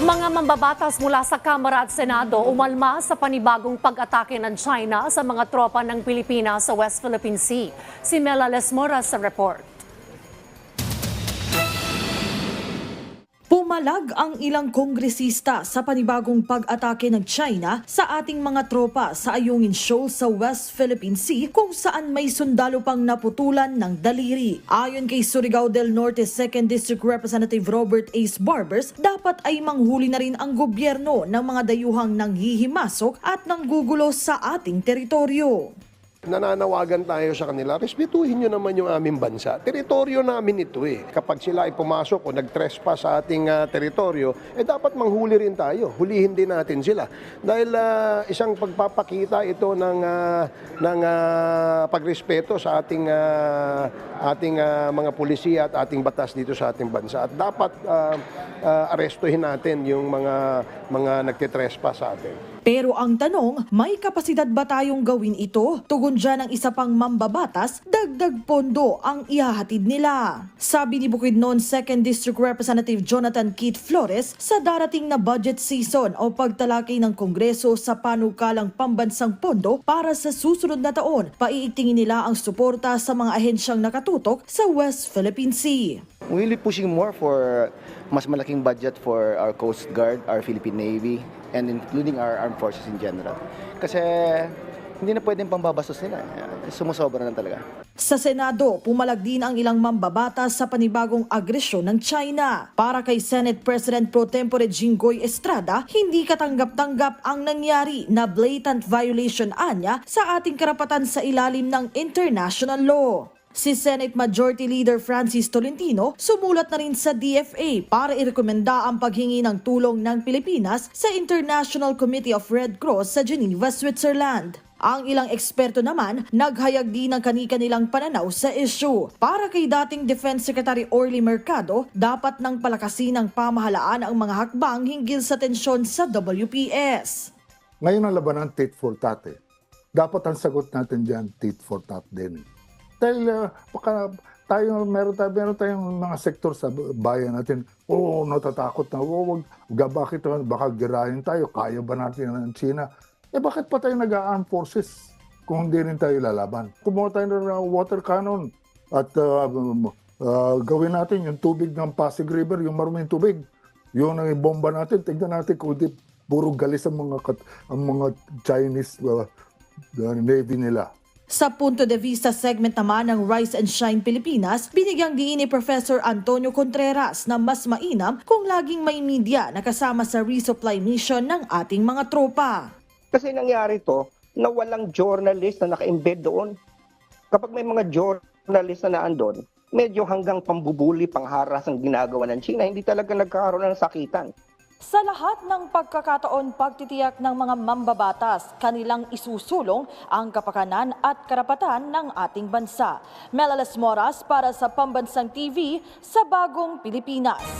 Mga mambabatas mula sa Kamara at Senado umalma sa panibagong pag-atake ng China sa mga tropa ng Pilipinas sa West Philippine Sea. Si Mela Lesmora sa report. Pumalag ang ilang kongresista sa panibagong pag-atake ng China sa ating mga tropa sa Ayungin Shoal sa West Philippine Sea kung saan may sundalo pang naputulan ng daliri. Ayon kay Surigao del Norte 2nd District Representative Robert Ace Barbers, dapat ay manghuli na rin ang gobyerno ng mga dayuhang nanghihimasok at nanggugulo sa ating teritoryo. Nananawagan tayo sa kanila, respetuhin nyo naman yung aming bansa. Teritoryo namin ito eh. Kapag sila ay pumasok o nag-trespass sa ating ah, teritoryo, eh dapat manghuli rin tayo. Hulihin din natin sila. Dahil ah, isang pagpapakita ito ng, ah, ng ah, pagrespeto sa ating, ah, ating ah, mga pulisiya at ating batas dito sa ating bansa. At dapat ah, ah, arestuhin natin yung mga, mga nagtitrespass sa atin. Pero ang tanong, may kapasidad ba tayong gawin ito? Tugon dyan ng isa pang mambabatas, dagdag pondo ang ihahatid nila. Sabi ni Bukidnon 2nd District Representative Jonathan Keith Flores, sa darating na budget season o pagtalakay ng Kongreso sa panukalang pambansang pondo para sa susunod na taon, paiigtingin nila ang suporta sa mga ahensyang nakatutok sa West Philippine Sea. We will be pushing more for mas malaking budget for our Coast Guard, our Philippine Navy, and including our armed forces in general. Kasi hindi na pwedeng pambabastos nila. Sumusobra na talaga. Sa Senado, pumalag din ang ilang mambabatas sa panibagong agresyon ng China. Para kay Senate President Pro Tempore Jinggoy Estrada, hindi katanggap-tanggap ang nangyari na blatant violation anya sa ating karapatan sa ilalim ng international law. Si Senate Majority Leader Francis Tolentino sumulat na rin sa DFA para irekomenda ang paghingi ng tulong ng Pilipinas sa International Committee of Red Cross sa Geneva, Switzerland. Ang ilang eksperto naman naghayag din ng kanika-nilang pananaw sa issue. Para kay dating Defense Secretary Orly Mercado, dapat nang palakasin ng pamahalaan ang mga hakbang hinggil sa tensyon sa WPS. Ngayon ang labanan, tit for tat eh. Dapat ang sagot natin dyan, tit for tat din. Dahil uh, baka tayo, meron, tayo, meron tayong mga sektor sa bayan natin, oo, oh, natatakot na, oo, wag, bakit baka girahin tayo, kaya ba natin ang China? Eh bakit pa tayo nag-armed forces kung hindi rin tayo lalaban? Kumuha tayo ng uh, water cannon at uh, uh, gawin natin yung tubig ng Pasig River, yung maruming tubig. Yun ang bomba natin, tignan natin kung di puro galis ang mga, kat- ang mga Chinese uh, uh, Navy nila. Sa punto de vista segment naman ng Rise and Shine Pilipinas, binigyang diin ni Professor Antonio Contreras na mas mainam kung laging may media na kasama sa resupply mission ng ating mga tropa. Kasi nangyari to na walang journalist na naka-embed doon. Kapag may mga journalist na naandun, medyo hanggang pambubuli, pangharas ang ginagawa ng China, hindi talaga nagkakaroon ng sakitan. Sa lahat ng pagkakataon pagtitiyak ng mga mambabatas, kanilang isusulong ang kapakanan at karapatan ng ating bansa. Melales Moras para sa Pambansang TV sa Bagong Pilipinas.